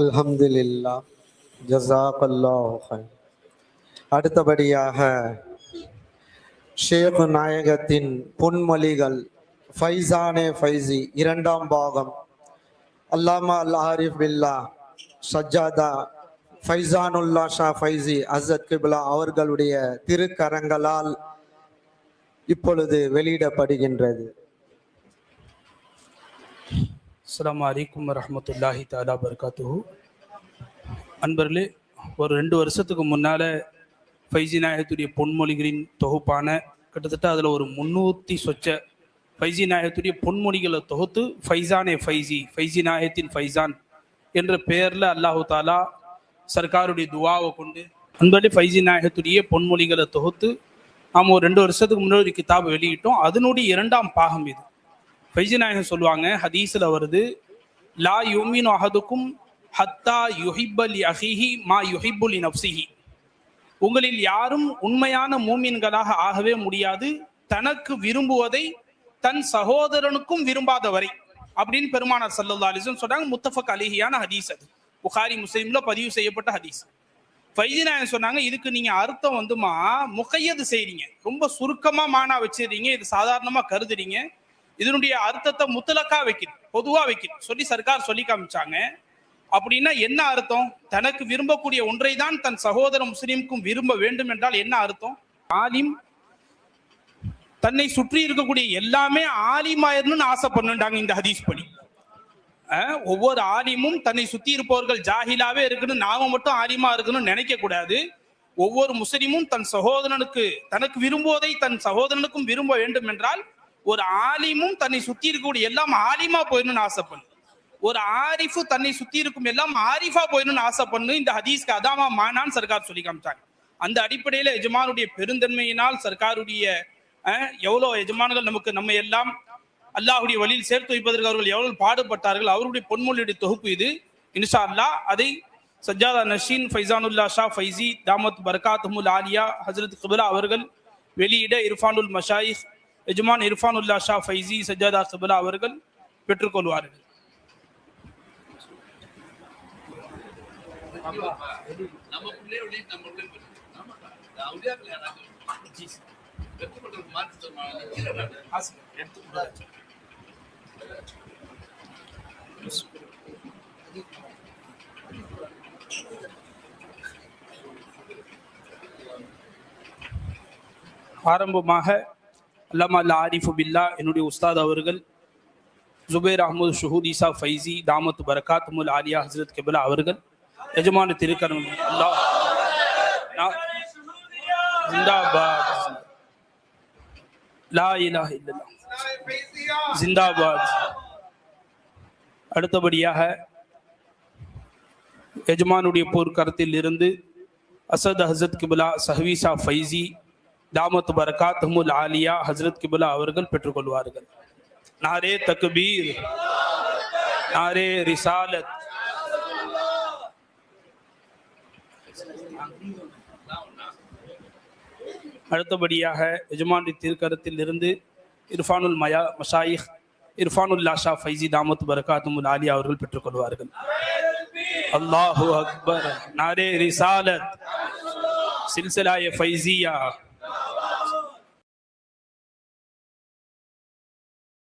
அல்ஹம்துலில்லா ஜஸாக்கல்லாஹு அடுத்தபடியாக ஷேக் நாயகத்தின் பொன்மொழிகள் ஃபைசானே ஃபைசி இரண்டாம் பாகம். அல்லாமா அல் ஆரிஃப் பில்லா சஜ்ஜாதா ஃபைசானுல்லா ஷா ஃபைசி அசத் கிப்லா அவர்களுடைய திருக்கரங்களால் இப்பொழுது வெளியிடப்படுகின்றது. அஸ்லாம் வலைக்கம் வரஹ்மத்துல்லாஹி தாலா பர்காத்துஹு அன்பர்களே ஒரு ரெண்டு வருஷத்துக்கு முன்னால் ஃபைசி நாயகத்துடைய பொன்மொழிகளின் தொகுப்பான கிட்டத்தட்ட அதில் ஒரு முந்நூற்றி சொச்ச ஃபைசி நாயகத்துடைய பொன்மொழிகளை தொகுத்து ஃபைசானே ஃபைசி ஃபைசி நாயகத்தின் ஃபைசான் என்ற பெயரில் அல்லாஹு தாலா சர்க்காருடைய துவாவை கொண்டு அன்பர்களே ஃபைசி நாயகத்துடைய பொன்மொழிகளை தொகுத்து நாம் ஒரு ரெண்டு வருஷத்துக்கு முன்னாடி ஒரு கிதாபை வெளியிட்டோம். அதனுடைய இரண்டாம் பாகம் இது. ஃபைசி சொல்லுவாங்க ஹதீஸ்ல வருது லா யுமின் அஹதுக்கும் ஹத்தா யுஹிப்பலி அஹிஹி மா யுஹிப்புலி நப்சிஹி உங்களில் யாரும் உண்மையான மூமின்களாக ஆகவே முடியாது தனக்கு விரும்புவதை தன் சகோதரனுக்கும் விரும்பாத வரை அப்படின்னு பெருமானார் சல்லல்லா அலிசன் சொன்னாங்க. முத்தஃபக் அலிஹியான ஹதீஸ் அது. புகாரி முஸ்லீம்ல பதிவு செய்யப்பட்ட ஹதீஸ். ஃபைசி சொன்னாங்க இதுக்கு நீங்க அர்த்தம் வந்துமா? முகையது செய்றீங்க. ரொம்ப சுருக்கமா மானா வச்சிடுறீங்க. இது சாதாரணமா கருதுறீங்க. இதனுடைய அர்த்தத்தை முத்தலக்கா வைக்கணும் பொதுவா வைக்கணும். சொல்லி சர்க்கார் சொல்லி காமிச்சாங்க. அப்படின்னா என்ன அர்த்தம்? தனக்கு விரும்பக்கூடிய ஒன்றை தான் தன் சகோதர முஸ்லீமுக்கும் விரும்ப வேண்டும் என்றால் என்ன அர்த்தம்? ஆலிம் தன்னை சுற்றி இருக்கக்கூடிய எல்லாமே ஆலிமாயிருன்னு ஆசை பண்ணுண்டாங்க இந்த ஹதீஸ் படி. ஒவ்வொரு ஆலிமும் தன்னை சுத்தி இருப்பவர்கள் ஜாகிலாவே இருக்கணும் நாம மட்டும் ஆலிமா இருக்கணும்னு நினைக்க கூடாது. ஒவ்வொரு முஸ்லிமும் தன் சகோதரனுக்கு தனக்கு விரும்புவதை தன் சகோதரனுக்கும் விரும்ப வேண்டும் என்றால் ஒரு ஆலிமும் தன்னை சுத்தி இருக்கக்கூடிய எல்லாம் ஆலிமா போயிடணும்னு ஆசைப்படும் ஒரு ஆரிஃபு தன்னை சுத்தி இருக்கும் எல்லாம் ஆரிஃபா போயிடணும்னு ஆசைப்படணும் இந்த ஹதீஸ்க்கு அதாமா மானான்னு சர்க்கார் சொல்லி காமிச்சாங்க. அந்த அடிப்படையில எஜமானுடைய பெருந்தன்மையினால் சர்க்காருடைய எவ்வளோ எஜமானர்கள் எஜமான்கள் நமக்கு நம்ம எல்லாம் அல்லாஹுடைய வழியில் சேர்த்து வைப்பதற்கு அவர்கள் எவ்வளவு பாடுபட்டார்கள் அவருடைய பொன்மொழியுடைய தொகுப்பு இது. இன்ஷா அல்லாஹ் அதை சஜ்ஜாதா நஷீன் ஃபைசானுல்லா ஷா ஃபைசி தாமத் பர்காத்துமுல் ஆலியா ஹசரத் கிபிலா அவர்கள் வெளியிட இர்ஃபானுல் மஷாயிஸ் எஜமான் இர்ஃபானுல்லா ஷா ஃபைசி சஜ்ஜாதா கிபிலா அவர்கள் பெற்றுக்கொள்வார்கள் நம்ம பிள்ளையோட நம்ம பிள்ளை ஆமாக்கா அவளியாக்கள் யாராவது வெட்கப்பட்ட மாற்றி சொல்லுவாங்க ஆரம்பமாக அல்லாமா அல்லா ஆரிஃபு பில்லா என்னுடைய உஸ்தாத் அவர்கள் ஜுபேர் அஹமது ஷுஹூத் ஈசா ஃபைசி தாமத் பரகாத் முல் ஆலியா ஹசரத் கபிலா அவர்கள் எஜமான திருக்கரம் அல்லாஹ் நா- ஜிந்தாபாத். லா இலாஹ இல்லல்லாஹ் ஜிந்தாபாத். அடுத்தபடியாக எஜமானுடைய போர்க்கரத்தில் இருந்து அசத் ஹசரத் கிபிலா சஹ்வீசா ஃபைசி தாமத் பரகாத் ஹமுல் ஆலியா ஹசரத் கிபுலா அவர்கள் பெற்றுக்கொள்வார்கள். நாரே தக்பீர் நாரே ரிசாலத். அடுத்தபடியாக எஜமானி திருக்கரத்தில் இருந்து இர்ஃபானுல் மயா மஷாயிக் இர்ஃபானுல் லாஷா ஃபைசி தாமத் பரகாத்துமுல் ஆலியா அவர்கள் பெற்றுக்கொள்வார்கள். அல்லாஹு அக்பர் நாரே ரிசாலத். சில்சிலாய ஃபைசியா